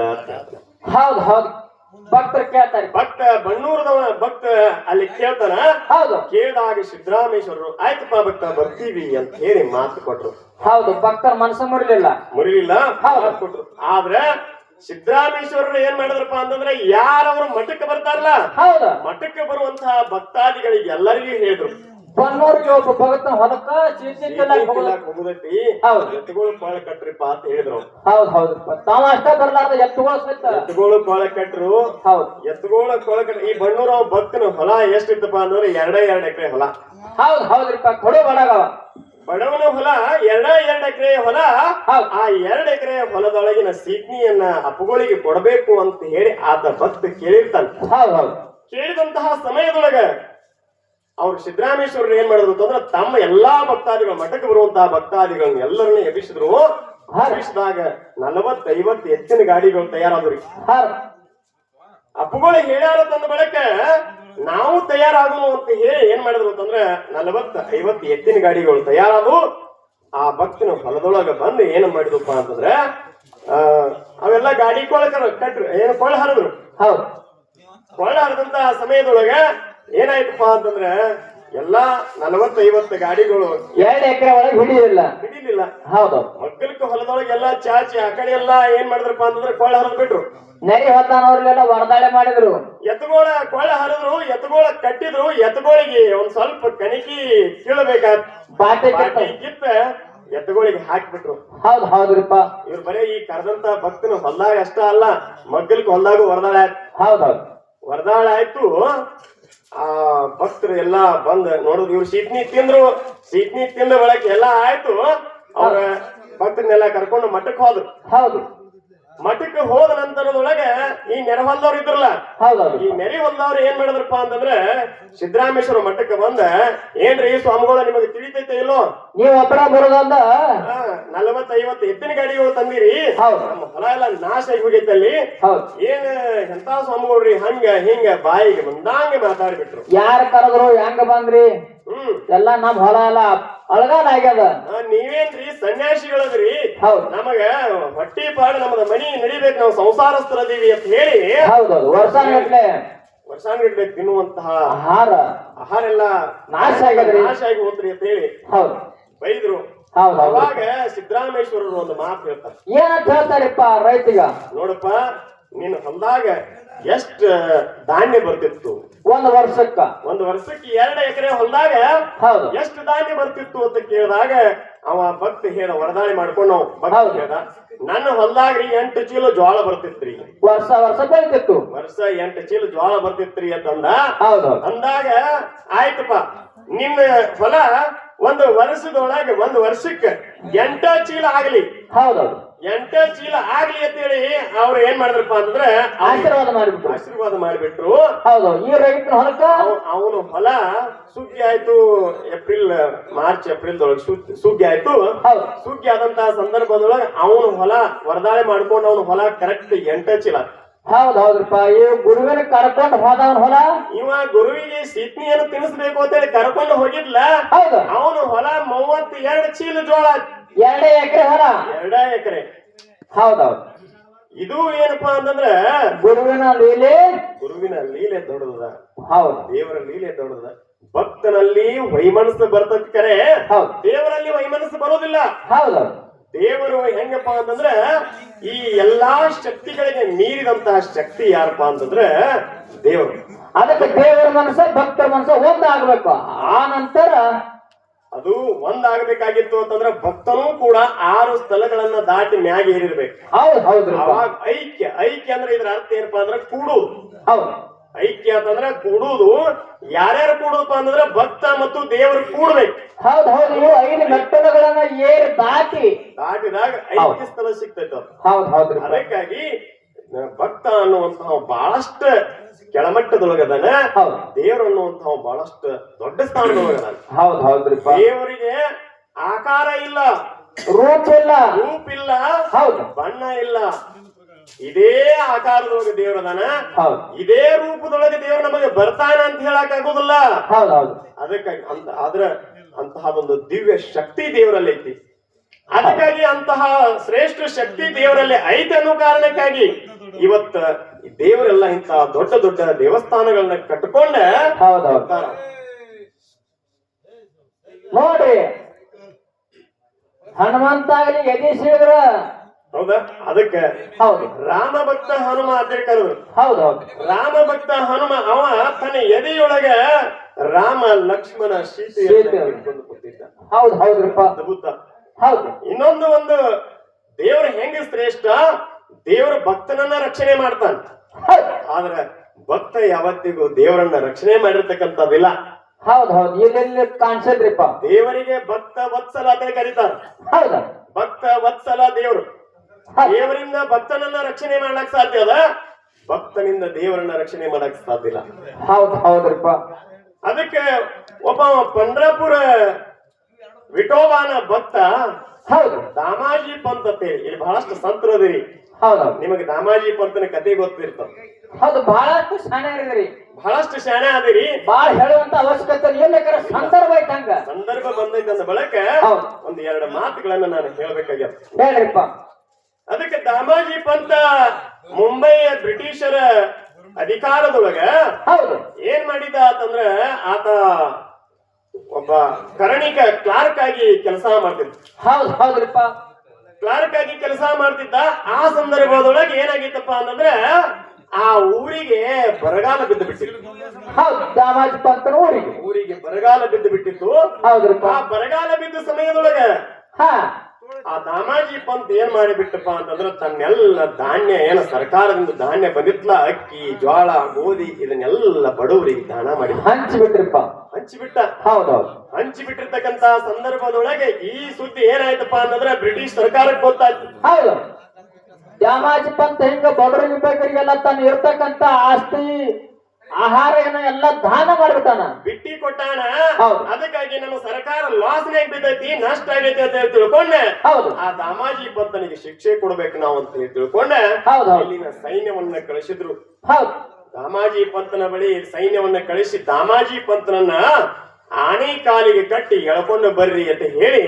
ಹೌದ್ ಹೌದ್. ಭಕ್ತರು ಕೇಳ್ತಾರೆ. ಭಕ್ತ ಬಣ್ಣೂರದವ ಭಕ್ತ ಅಲ್ಲಿ ಕೇಳ್ತಾನ ಹೌದು. ಕೇಳಿದಾಗ ಸಿದ್ದರಾಮೇಶ್ವರರು ಆಯ್ತಪ್ಪ ಭಕ್ತ ಬರ್ತೀವಿ ಅಂತ ಹೇಳಿ ಮಾತು ಕೊಟ್ರು. ಹೌದು ಭಕ್ತರ ಮನಸ್ಸು ಮುರಿಲಿಲ್ಲ. ಮುರಿಲಿಲ್ಲ ಹೌದು. ಕೊಟ್ರು. ಆದ್ರೆ ಸಿದ್ದರಾಮೇಶ್ವರರು ಏನ್ ಮಾಡಿದ್ರಪ್ಪ ಅಂತಂದ್ರೆ ಯಾರವರು ಮಠಕ್ಕೆ ಬರ್ತಾರಲ್ಲ? ಹೌದು. ಮಠಕ್ಕೆ ಬರುವಂತಹ ಭಕ್ತಾದಿಗಳಿಗೆ ಎಲ್ಲರಿಗೂ ಹೇಳಿದ್ರು. ಬನ್ನೂರಿಗೆ ಒಬ್ಬ ಭಗತ ಹೊಲಕ್ಕ ಚೀಟಿ ತಿನ್ನಕ್ ಹೋಗೋದು. ಹೋಗುದೈತಿ ಹೌದು. ಎತ್ತುಗಳು ಪಾಳ ಕಟ್ರಿಪ್ಪ ಅಂತ ಹೇಳಿದ್ರು. ಹೌದ್ ಹೌದು. ತಾವ ಅಷ್ಟ ಬರ್ಲಾರ್ದ ಎತ್ತುಗಳು ಸಹಿತ. ಎತ್ತುಗಳು ಪಾಳ ಕಟ್ರು. ಹೌದ್. ಎತ್ತುಗೋಳ ಕೊಳ ಕಟ್ರು. ಈ ಬಣ್ಣೂರ ಅವ ಭಕ್ತನ ಹೊಲ ಎಷ್ಟಿತ್ತಪ್ಪ ಅಂದ್ರೆ ಎರಡೇ ಎರಡ್ ಎಕರೆ ಹೊಲ. ಹೌದ್ ಹೌದ್ರಿಪ್ಪ ಕೊಡು ಬಡಗವ. ಬಡವನ ಹೊಲ ಎರಡ ಎರಡ್ ಎಕರೆ ಹೊಲ. ಆ ಎರಡ್ ಎಕರೆ ಹೊಲದೊಳಗಿನ ಸೀಟ್ನಿಯನ್ನ ಅಪ್ಪುಗಳಿಗೆ ಕೊಡಬೇಕು ಅಂತ ಹೇಳಿ ಆತ ಭಕ್ತ ಕೇಳಿರ್ತಾನೆ. ಹೌದ್ ಹೌದು. ಕೇಳಿದಂತಹ ಸಮಯದೊಳಗ ಅವ್ರು ಸಿದ್ದರಾಮೇಶ್ವರರು ಏನ್ ಮಾಡಿದ್ರು ಅಂತಂದ್ರೆ ತಮ್ಮ ಎಲ್ಲಾ ಭಕ್ತಾದಿಗಳು ಮಠಕ್ಕೆ ಬರುವಂತಹ ಭಕ್ತಾದಿಗಳನ್ನ ಎಲ್ಲರನ್ನ ಎಬ್ಬಿಸಿದ್ರು. ಎಬ್ಬಿಸಿದಾಗ ನಲವತ್ತೈವತ್ತು ಹೆಚ್ಚಿನ ಗಾಡಿಗಳು ತಯಾರಾದ್ರಿ. ಅಪ್ಪುಗಳು ಹೇಳ್ಯಾರ ತಂದ ಬಳಕ ನಾವು ತಯಾರಾಗು ಅಂತ ಹೇಳಿ ಏನ್ ಮಾಡಿದ್ರು ಅಂತಂದ್ರೆ ನಲವತ್ತ ಐವತ್ತು ಎತ್ತಿನ ಗಾಡಿಗಳು ತಯಾರಾದವು. ಆ ಭಕ್ತನ ಹೊಲದೊಳಗ ಬಂದು ಏನ್ ಮಾಡಿದ್ರಪ್ಪ ಅಂತಂದ್ರೆ ಆ ಅವೆಲ್ಲ ಗಾಡಿ ಕೊಳಕರು ಕಟ್ರು ಏನು ಕೊಳ್ಳ ಹರಿದ್ರು ಹೌದು. ಕೊಳ್ಳ ಹರಿದಂತ ಸಮಯದೊಳಗ ಏನಾಯ್ತಪ್ಪ ಅಂತಂದ್ರೆ ಎಲ್ಲಾ ನಲವತ್ತೈವತ್ತು ಗಾಡಿಗಳು ಎರಡು ಎಕರೆ ಒಳಗೆ ಹಿಡಿಲಿಲ್ಲ ಹಿಡಿಲಿಲ್ಲ. ಹೌದು. ಮಕ್ಕಳಿಗೆ ಹೊಲದೊಳಗೆ ಎಲ್ಲಾ ಚಾಚಿ ಆ ಕಡೆ ಎಲ್ಲಾ ಏನ್ ಮಾಡಿದ್ರಪ್ಪ ಅಂತಂದ್ರೆ ಕೊಳ್ಳ ಹರಿದ್ ಬಿಟ್ರು. ನೆರೆ ಹೊತ್ತಾನವ್ರಿಗೆಲ್ಲ ವರದಾಳೆ ಮಾಡಿದ್ರು. ಎತ್ತುಗೋಳ ಕೊಳ್ಳ ಹರಿದ್ರು ಎತ್ತುಗೋಳ ಕಟ್ಟಿದ್ರು ಎತ್ತುಗೋಳಿಗೆ ಒಂದ್ ಸ್ವಲ್ಪ ಕಣಿಕಿ ಕೀಳಬೇಕಾದ ಬಾಟೆ ಕಿತ್ತ. ಎತ್ತುಗೋಳಿಗೆ ಹಾಕ್ಬಿಟ್ರು. ಹೌದು ಹೌದ್ರಿಪ್ಪ ಇವ್ರ ಬರೀ ಈ ಕರೆದಂತ ಭಕ್ತನ ಹೊಲ್ದಾಗ ಅಷ್ಟ ಅಲ್ಲ ಮಗ್ಗಲ್ಗೆ ಹೊಲ್ದಾಗ ವರದಾಳ ಹೌದು. ವರದಾಳ ಆಯ್ತು. ಆ, ಭಕ್ತರು ಎಲ್ಲಾ ಬಂದ ನೋಡಿದ್ರು. ಇವ್ರು ಸೀಟ್ನಿ ತಿಂದ್ರು. ಸೀಟ್ನಿ ತಿಂದ ಒಳಗೆ ಎಲ್ಲಾ ಆಯ್ತು. ಅವ್ರ ಭಕ್ತರನ್ನೆಲ್ಲ ಕರ್ಕೊಂಡು ಮಠಕ್ಕೆ ಹೋದ್ರು. ಹೌದು. ಮಠಕ್ಕೆ ಹೋದ ನಂತರದೊಳಗೆ ಈ ನೆರೆ ಹೊಲ್ದವ್ರು ಇದ್ರಲ್ಲ ಈ ನೆರೆ ಹೊಲ್ದವ್ರು ಏನ್ ಮಾಡಿದ್ರಪ್ಪ ಅಂತಂದ್ರೆ ಸಿದ್ದರಾಮೇಶ್ವರ ಮಠಕ್ಕೆ ಬಂದ ಏನ್ರಿ ಸ್ವಾಮಿಗಳು ನಿಮಗೆ ತಿಳಿತೈತೆ ಇಲ್ಲೋ? ನೀವು ಒಬ್ಬರ ಬರೋದಂದ ನಲವತ್ತೈವತ್ತು ಎತ್ತಿನ ಗಾಡಿಗಳು ತಂದಿರಿ. ನಮ್ಮ ಹೊಲ ಎಲ್ಲ ನಾಶ ಆಗಿ ಹೋಗೈತಲ್ಲಿ ಏನ್ ಎಂತ ಸ್ವಾಮಿಗಳ್ರಿ ಹಂಗ ಹಿಂಗ ಬಾಯಿಗೆ ಬಂದಂಗೆ ಮಾತಾಡ್ಬಿಟ್ರು. ಯಾರ ಕರೆದ್ರು ಹೆಂಗ ಬಂದ್ರಿ? ಎಲ್ಲ ನಮ್ ಹೊಲ ಎಲ್ಲ ಅಳಗಾಲ ಆಗ್ಯದ. ನೀವೇನ್ರಿ ಸನ್ಯಾಸಿಗಳದ್ರಿ ಹೌದು. ನಮಗ ಹೊಟ್ಟಿ ಪಾಡು ನಮ್ದ ಮನಿ ನಡಿಬೇಕು ನಾವು ಸಂಸಾರಸ್ಥರದೀವಿ ಅಂತ ಹೇಳಿ. ಹೌದೌದು ವರ್ಷ ವರ್ಷಾನ್ಗಟ್ಲೆ ತಿನ್ನುವಂತಹ ಆಹಾರ. ಆಹಾರ ಎಲ್ಲ ನಾಶ ಆಗ್ಯದ್ರಿ. ನಾಶ ಆಗಿ ಹೋತ್ರಿ ಅಂತ ಹೇಳಿ. ಹೌದು. ಬೈದ್ರು. ಹೌದು ಹೌದು. ಅವಾಗ ಸಿದ್ದರಾಮೇಶ್ವರರು ಒಂದು ಮಾತು ಹೇಳ್ತಾರೆ. ಏನಂತ ಹೇಳ್ತಾರಪ್ಪ ರೈತಿಗ? ನೋಡಪ್ಪ ನಿನ್ನ ಹೊಲದಾಗ ಎಷ್ಟ ಧಾನ್ಯ ಬರ್ತಿತ್ತು? ಒಂದ್ ವರ್ಷಕ್ಕ. ಒಂದು ವರ್ಷಕ್ಕೆ ಎರಡು ಎಕರೆ ಹೊಲದಾಗ ಹೌದು. ಎಷ್ಟು ಧಾನ್ಯ ಬರ್ತಿತ್ತು ಅಂತ ಕೇಳಿದಾಗ ಅವ ಭಕ್ತ ಹೇಳ ವರದಾಳಿ ಮಾಡ್ಕೊಂಡು ನಾವು ಭಕ್ತ. ಹೇಳ್ದ ನನ್ನ ಹೊಲದಾಗ್ರಿ ಎಂಟು ಚೀಲ ಜೋಳ ಬರ್ತಿತ್ರಿ. ವರ್ಷ ವರ್ಷ ಬರ್ತಿತ್ತು ವರ್ಷ ಎಂಟು ಚೀಲ ಜೋಳ ಬರ್ತಿತ್ರಿ ಅಂತಂದ. ಹೌದು ಅಂದಾಗ ಆಯ್ತಪ್ಪ ನಿನ್ನ ಹೊಲ ಒಂದು ವರ್ಷದೊಳಗೆ ಒಂದು ವರ್ಷಕ್ಕೆ ಎಂಟ ಚೀಲ ಆಗ್ಲಿ. ಹೌದೌದು ಎಂಟ ಚೀಲ ಆಗ್ಲಿ ಅಂತೇಳಿ ಅವ್ರು ಏನ್ ಮಾಡಿದ್ರಪ್ಪ ಅಂತಂದ್ರೆ ಆಶೀರ್ವಾದ ಮಾಡಿಬಿಟ್ರು. ಆಶೀರ್ವಾದ ಮಾಡಿಬಿಟ್ರು. ಹೌದು ಈ ರೈತನ ಹೊಲಕ ಅವನು ಹೊಲ ಸುಗ್ಗಿ ಆಯ್ತು ಏಪ್ರಿಲ್ ಮಾರ್ಚ್ ಏಪ್ರಿಲ್ ದೊಳಗೆ ಸುಗ್ಗಿ ಆಯ್ತು. ಸುಗ್ಗಿ ಆದಂತಹ ಸಂದರ್ಭದೊಳಗೆ ಅವನು ಹೊಲ ವರದಾಳಿ ಮಾಡ್ಕೊಂಡು ಅವನು ಹೊಲ ಕರೆಕ್ಟ್ ಎಂಟ ಚೀಲ. ಹೌದ್ ಹೌದ್ರಪ್ಪ. ಈ ಗುರುವಿನ ಕರ್ಕೊಂಡ್ ಹೋದವನ್ ಹೊಲ? ಇವ ಗುರುವಿಗೆ ಸಿಟ್ನಿಯನ್ನು ತಿನ್ನಿಸ್ಬೇಕು ಅಂತೇಳಿ ಕರ್ಕೊಂಡು ಹೋಗಿದ್ಲ. ಹೌದು. ಅವನು ಹೊಲ ಮೂವತ್ತ್ ಎರಡು ಚೀಲ ಜೋಳ ಎರಡೇ ಎಕರೆ ಹರ ಎರಡೇ ಎಕರೆ. ಹೌದೌದು. ಇದು ಏನಪ್ಪಾ ಅಂತಂದ್ರ ಗುರುವಿನ ಲೀಲೆ? ಗುರುವಿನ ಲೀಲೆ ದೊಡ್ಡದ ಹೌದು. ದೇವರ ಲೀಲೆ ದೊಡ್ಡದ ಭಕ್ತನಲ್ಲಿ ವೈಮನಸ್ಸು ಬರ್ತದ ಕರೆ. ಹೌದು. ದೇವರಲ್ಲಿ ವೈಮನಸ್ಸು ಬರೋದಿಲ್ಲ. ಹೌದೌದು. ದೇವರು ಹೆಂಗಪ್ಪಾ ಅಂತಂದ್ರ ಈ ಎಲ್ಲಾ ಶಕ್ತಿಗಳಿಗೆ ಮೀರಿದಂತಹ ಶಕ್ತಿ ಯಾರಪ್ಪ ಅಂತಂದ್ರ ದೇವರು. ಅದಕ್ಕೆ ದೇವರ ಮನಸ್ಸ ಭಕ್ತರ ಮನಸ್ಸ ಒಂದಾಗ್ಬೇಕು. ಆ ನಂತರ ಅದು ಒಂದಾಗಬೇಕಾಗಿತ್ತು ಅಂತಂದ್ರೆ ಭಕ್ತನೂ ಕೂಡ ಆರು ಸ್ಥಳಗಳನ್ನ ದಾಟಿ ಮ್ಯಾಗ ಏರಿರ್ಬೇಕು. ಹೌದು ಅವಾಗ ಐಕ್ಯ ಐಕ್ಯ ಅಂದ್ರೆ ಇದ್ರ ಅರ್ಥ ಏನಪ್ಪಾ ಅಂದ್ರೆ ಕೂಡುದು. ಹೌದು. ಐಕ್ಯ ಅಂತಂದ್ರೆ ಕೂಡುದು ಯಾರ್ಯಾರು ಕೂಡುದಪ್ಪ ಅಂತಂದ್ರೆ ಭಕ್ತ ಮತ್ತು ದೇವರು ಕೂಡ್ಬೇಕು. ಹೌದು ಹೌದು ಇವು ಐದು ಮೆಟ್ಟಲುಗಳನ್ನ ಏರಿ ದಾಟಿ. ದಾಟಿದಾಗ ಐಕ್ಯ ಸ್ಥಳ ಸಿಗ್ತೈತೆ ಹೌದ್ ಅದಕ್ಕಾಗಿ ಭಕ್ತ ಅನ್ನುವಂತಹ ಬಹಳಷ್ಟು ಕೆಳಮಟ್ಟದೊಳಗದಾನ ದೇವರು ಅನ್ನುವಂತಹ ಬಹಳಷ್ಟು ದೊಡ್ಡ ಸ್ಥಾನದೊಳಗದಾನ ಹೌದ್ ಹೌದ್ರಿಪ್ಪ. ದೇವರಿಗೆ ಆಕಾರ ಇಲ್ಲ. ರೂಪ ಇಲ್ಲ. ರೂಪ ಇಲ್ಲ. ಹೌದು. ಬಣ್ಣ ಇಲ್ಲ. ಇದೇ ಆಕಾರದೊಳಗೆ ದೇವರದಾನ. ಇದೇ ರೂಪದೊಳಗೆ ದೇವರು ನಮಗೆ ಬರ್ತಾನೆ ಅಂತ ಹೇಳಕ್ ಆಗೋದಿಲ್ಲ. ಅದಕ್ಕಾಗಿ ಅಂತ ಆದ್ರ ಅಂತಹದೊಂದು ದಿವ್ಯ ಶಕ್ತಿ ದೇವರಲ್ಲಿ ಐತಿ. ಅದಕ್ಕಾಗಿ ಅಂತಹ ಶ್ರೇಷ್ಠ ಶಕ್ತಿ ದೇವರಲ್ಲಿ ಐತೆ ಅನ್ನೋ ಕಾರಣಕ್ಕಾಗಿ ಇವತ್ತ ಈ ದೇವರೆಲ್ಲ ಇಂತ ದೊಡ್ಡ ದೊಡ್ಡ ದೇವಸ್ಥಾನಗಳನ್ನ ಕಟ್ಕೊಂಡೆ. ನೋಡ್ರಿ ಎದಿ ಸಿಡಿದ್ರ ಹೌದಾ? ಅದಕ್ಕೆ ಹೌದು. ರಾಮ ಭಕ್ತ ಹನುಮ ಅಂತ ಕರೆದ್ರು ಹೌದ್ ಹೌದು. ರಾಮ ಭಕ್ತ ಹನುಮ ಅವ ತನ್ನ ಎದೆಯೊಳಗ ರಾಮ ಲಕ್ಷ್ಮಣ ಸೀತೆ ಕೂತಿದ್ದ. ಹೌದ್ ಹೌದ್ರಿಪ್ಪ. ಅದ್ಭುತ. ಹೌದು. ಇನ್ನೊಂದು ಒಂದು ದೇವ್ರ ಹೆಂಗ ಶ್ರೇಷ್ಠ? ದೇವರ ಭಕ್ತನನ್ನ ರಕ್ಷಣೆ ಮಾಡ್ತಾನ. ಆದ್ರೆ ಭಕ್ತ ಯಾವತ್ತಿಗೂ ದೇವರನ್ನ ರಕ್ಷಣೆ ಮಾಡಿರ್ತಕ್ಕಂಥದ್ದಿಲ್ಲ ಹೌದ್ ಹೌದು ಇಲ್ಲೆಲ್ಲಿ ಕಾಣಿಸಲ್ರಿಪ್ಪ ದೇವರಿಗೆ ಭಕ್ತ ವತ್ಸಲ ಅಂತ ಕರೀತಾರ. ಹೌದ? ಭಕ್ತ ವತ್ಸಲ ದೇವರು. ದೇವರಿಂದ ಭಕ್ತನನ್ನ ರಕ್ಷಣೆ ಮಾಡಕ್ ಸಾಧ್ಯ ಅದ? ಭಕ್ತನಿಂದ ದೇವರನ್ನ ರಕ್ಷಣೆ ಮಾಡಕ್ ಸಾಧ್ಯ ಇಲ್ಲ. ಹೌದ್ ಹೌದ್ರಿಪ್ಪ ಅದಕ್ಕೆ ಒಬ್ಬ ಪಂಡ್ರಪುರ ವಿಠೋಬಾನ ಭಕ್ತ ಹೌದು. ದಾಮಾಜಿ ಪಂತ ಇಲ್ಲಿ ಬಹಳಷ್ಟು ಸಂತರು ಅದಿರಿ. ಹೌದೌದು ನಿಮಗೆ ದಾಮಾಜಿ ಪಂತನ ಕತೆ ಗೊತ್ತಿರ್ತಾವ. ಹೌದು ಬಹಳಷ್ಟು ಶಾಣ್ಯರಿದ್ರಿ ಬಹಳಷ್ಟು ಶಾಣೆ ಆದಿರಿ ಬಾಳ ಹೇಳುವಂತ ಅವಶ್ಯಕತೆ ಇಲ್ಲ ಸಂದರ್ಭ ಐತೆ ಹಂಗ. ಸಂದರ್ಭ ಬಂದೈತಂದ ಬಳಕ. ಒಂದ್ ಎರಡು ಮಾತುಗಳನ್ನ ನಾನು ಹೇಳ್ಬೇಕಾಗ್ಯದ. ಹೇಳ್ರಿಪ್ಪ. ಅದಕ್ಕೆ ದಾಮಾಜಿ ಪಂತ ಮುಂಬೈಯ ಬ್ರಿಟಿಷರ ಅಧಿಕಾರದೊಳಗ ಹೌದು. ಏನ್ ಮಾಡಿದ ಅಂತಂದ್ರ ಆತ ಒಬ್ಬ ಕರಣಿಕ ಕ್ಲಾರ್ಕ್ ಆಗಿ ಕೆಲಸ ಮಾಡ್ತಿದ್ದ. ಹೌದು ಹೌದ್ರಿಪ್ಪ. ಕ್ಲಾರ್ಕ್ ಆಗಿ ಕೆಲಸ ಮಾಡ್ತಿದ್ದ ಆ ಸಂದರ್ಭದೊಳಗೆ ಏನಾಗಿತ್ತಪ್ಪ ಅಂತಂದ್ರೆ ಆ ಊರಿಗೆ ಬರಗಾಲ ಬಿದ್ದು ಬಿಟ್ಟಿತ್ತು ದಾಮಾಜಿ ಪಂತನ ಊರಿಗೆ. ಊರಿಗೆ ಬರಗಾಲ ಬಿದ್ದು ಬಿಟ್ಟಿತ್ತು ಆ ಬರಗಾಲ ಬಿದ್ದ ಸಮಯದೊಳಗೆ ಹಾ. ಆ ದಾಮಾಜಿ ಪಂತ್ ಏನ್ ಮಾಡಿಬಿಟ್ಟಪ್ಪ ಅಂತಂದ್ರ ತನ್ನೆಲ್ಲ ಧಾನ್ಯ ಏನ ಸರ್ಕಾರದಿಂದ ಧಾನ್ಯ ಬಂದಿತ್ಲ ಅಕ್ಕಿ ಜ್ವಾಳ ಗೋಧಿ ಇದನ್ನೆಲ್ಲ ಬಡವರಿಗೆ ದಾನ ಮಾಡಿ ಹಂಚಿ ಬಿಟ್ರಿಪ್ಪ ಹಂಚಿಬಿಟ್ಟ. ಹೌದೌದು. ಹಂಚಿಬಿಟ್ಟಿರ್ತಕ್ಕಂತ ಸಂದರ್ಭದೊಳಗೆ ಈ ಸುದ್ದಿ ಏನಾಯ್ತಪ್ಪ ಅಂತಂದ್ರೆ ಬ್ರಿಟಿಷ್ ಸರ್ಕಾರಕ್ಕೆ ಗೊತ್ತಾಯ್ತು. ಹೌದು. ದಾಮಾಜಿ ಪಂತ ಹಿಂಗ ಬಡವರಿಗೆ ಬೇಕರಿಗೆಲ್ಲ ತಾನು ಇರ್ತಕ್ಕಂತ ಆಸ್ತಿ ಆಹಾರ ಏನ ಎಲ್ಲ ದಾನ ಮಾಡ್ಬಿಟ್ಟಾನ ಬಿಟ್ಟಿ ಕೊಟ್ಟಾಣ ಹೌದು. ಅದಕ್ಕಾಗಿ ನಮ್ಮ ಸರ್ಕಾರ ಲಾಸ್ನಾಗ ಬಿದ್ದೈತಿ ನಷ್ಟ ಆಗೈತಿ ಅಂತ ಹೇಳಿ ತಿಳ್ಕೊಂಡೆ. ಹೌದು. ಆ ದಾಮಾಜಿ ಪಂತನಿಗೆ ಶಿಕ್ಷೆ ಕೊಡ್ಬೇಕು ನಾವು ಅಂತ ಹೇಳಿ ತಿಳ್ಕೊಂಡೆ. ಇಲ್ಲಿನ ಸೈನ್ಯವನ್ನ ಕಳಿಸಿದ್ರು. ಹೌದು. ದಾಮಾಜಿ ಪಂತನ ಬಳಿ ಸೈನ್ಯವನ್ನ ಕಳಿಸಿ ದಾಮಾಜಿ ಪಂತನನ್ನ ಆನೆ ಕಾಲಿಗೆ ಕಟ್ಟಿ ಎಳ್ಕೊಂಡು ಬರ್ರಿ ಅಂತ ಹೇಳಿ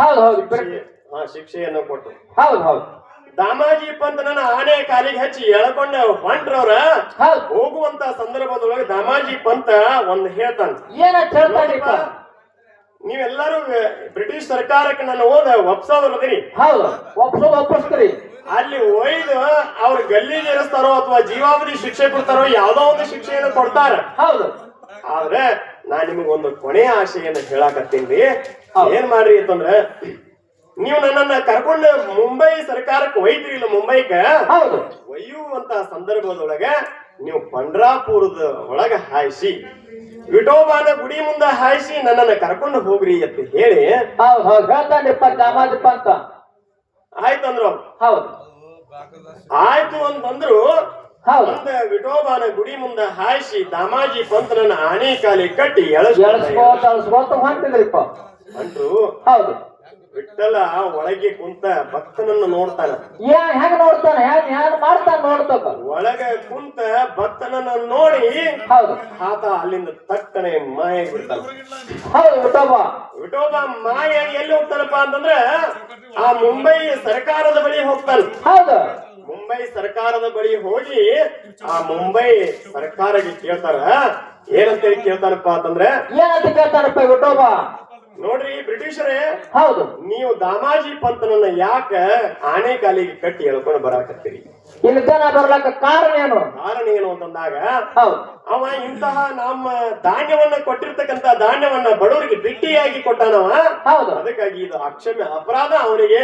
ಹೌದು ಹೌದು. ಶಿಕ್ಷೆಯನ್ನು ಕೊಟ್ಟರು. ಹೌದು ಹೌದು. ದಾಮಾಜಿ ಪಂತನನ್ನ ಆನೆ ಕಾಲಿಗೆ ಹಚ್ಚಿ ಎಳ್ಕೊಂಡ ಹೊಂಟ್ರವ್ರ. ಹೋಗುವಂತ ಸಂದರ್ಭದೊಳಗೆ ದಾಮಾಜಿ ಪಂತ ಒಂದ್ ಹೇಳ್ತಾನೆ. ಏನಂತ ಹೇಳ್ತಾನ್ರಿಪ್ಪ ನೀವೆಲ್ಲರೂ ಬ್ರಿಟಿಷ್ ಸರ್ಕಾರಕ್ಕೆ ನನ್ನ ಓದ ಒಪ್ಸೋದ್ರದಿರಿ. ಹೌದು. ಒಪ್ಸೋ ಒಪ್ಪಿಸ್ತೀರಿ. ಅಲ್ಲಿ ಒಯ್ದು ಅವ್ರ ಗಲ್ಲಿ ಇರಿಸ್ತಾರೋ ಅಥವಾ ಜೀವಾವಧಿ ಶಿಕ್ಷೆ ಕೊಡ್ತಾರೋ ಯಾವ್ದೋ ಒಂದು ಶಿಕ್ಷೆಯನ್ನು ಕೊಡ್ತಾರ. ಹೌದು. ಆದ್ರೆ ನಾ ನಿಮಗೊಂದು ಕೊನೆಯ ಆಶೆಯನ್ನು ಹೇಳಾಕತ್ತೀನಿ. ಏನ್ ಮಾಡ್ರಿ ಅಂತಂದ್ರ ನೀವು ನನ್ನನ್ನ ಕರ್ಕೊಂಡು ಮುಂಬೈ ಸರ್ಕಾರಕ್ಕೆ ಒಯ್ದ್ರಿಲ್ಲ ಮುಂಬೈಕ ಹೌದು. ಒಯ್ಯುವಂತ ಸಂದರ್ಭದೊಳಗ ನೀವು ಪಂಡ್ರಾಪುರದ ಒಳಗ ಹಾಯಿಸಿ ವಿಠೋಬಾನ ಗುಡಿ ಮುಂದೆ ಹಾಯಿಸಿ ನನ್ನನ್ನ ಕರ್ಕೊಂಡು ಹೋಗ್ರಿ ಅಂತ ಹೇಳಿ. ಪಂತ ಆಯ್ತಂದ್ರು ಹೌದು. ಆಯ್ತು ಅಂತಂದ್ರು ಒಂದ ವಿಠೋಬಾನ ಗುಡಿ ಮುಂದೆ ಹಾಯಿಸಿ ದಾಮಾಜಿ ಪಂತನನ್ನ ಆನೆ ಕಾಲಿ ಕಟ್ಟಿ ಎಳಸ್ ಎಳ್ಸ್ಕೋತ ಎಳ್ಸ್ಕೋತ ಹೊಂಟಿದ್ರಿಪ್ಪ. ಅಂಟ್ರು ಹೌದು. ವಿಠಲ ಒಳಗೆ ಕುಂತ ಭಕ್ತನನ್ನು ನೋಡ್ತಾನ. ಯಾ ಹೆಂಗ್ ನೋಡ್ತಾನ? ಹೆಂಗ್ ಹೆಂಗ್ ಮಾಡ್ತಾನ ನೋಡ್ತಕ ಒಳಗೆ ಕುಂತ ಭಕ್ತನನ್ನ ನೋಡಿ ಹೌದು. ಆತ ಅಲ್ಲಿಂದ ತಕ್ಕನೆ ಮಾಯ ಬಿಡ್ತಾನ. ಹೌದು ವಿಠೋಬ. ವಿಠೋಬ ಮಾಯ ಎಲ್ಲಿ ಹೋಗ್ತಾನಪ್ಪ ಅಂತಂದ್ರ ಆ ಮುಂಬೈ ಸರ್ಕಾರದ ಬಳಿ ಹೋಗ್ತಾನ. ಹೌದು. ಮುಂಬೈ ಸರ್ಕಾರದ ಬಳಿ ಹೋಗಿ ಆ ಮುಂಬೈ ಸರ್ಕಾರಕ್ಕೆ ಕೇಳ್ತಾರ. ಏನಂತ ಕೇಳ್ತಾನಪ್ಪ ಅಂತಂದ್ರೆ ಏನಂತ ಕೇಳ್ತಾರಪ್ಪ ವಿಠೋಬ? ನೋಡ್ರಿ ಬ್ರಿಟಿಷರೇ ಹೌದು. ನೀವು ದಾಮಾಜಿ ಪಂತನನ್ನ ಯಾಕ ಆನೆ ಕಾಲಿಗೆ ಕಟ್ಟಿ ಹೇಳ್ಕೊಂಡು ಬರಾಕತ್ತೀರಿ? ಇಲ್ಲಿ ಬರ್ಲಕ್ಕ ಕಾರಣ ಏನು? ಕಾರಣ ಏನು ಅಂತಂದಾಗ ಹೌದು. ಅವ ಇಂತಹ ನಮ್ಮ ಧಾನ್ಯವನ್ನ ಕೊಟ್ಟಿರ್ತಕ್ಕಂತ ಧಾನ್ಯವನ್ನ ಬಡವರಿಗೆ ಬಿಟ್ಟಿಯಾಗಿ ಕೊಟ್ಟಾನವ. ಹೌದು. ಅದಕ್ಕಾಗಿ ಇದು ಅಕ್ಷಮ್ಯ ಅಪರಾಧ ಅವನಿಗೆ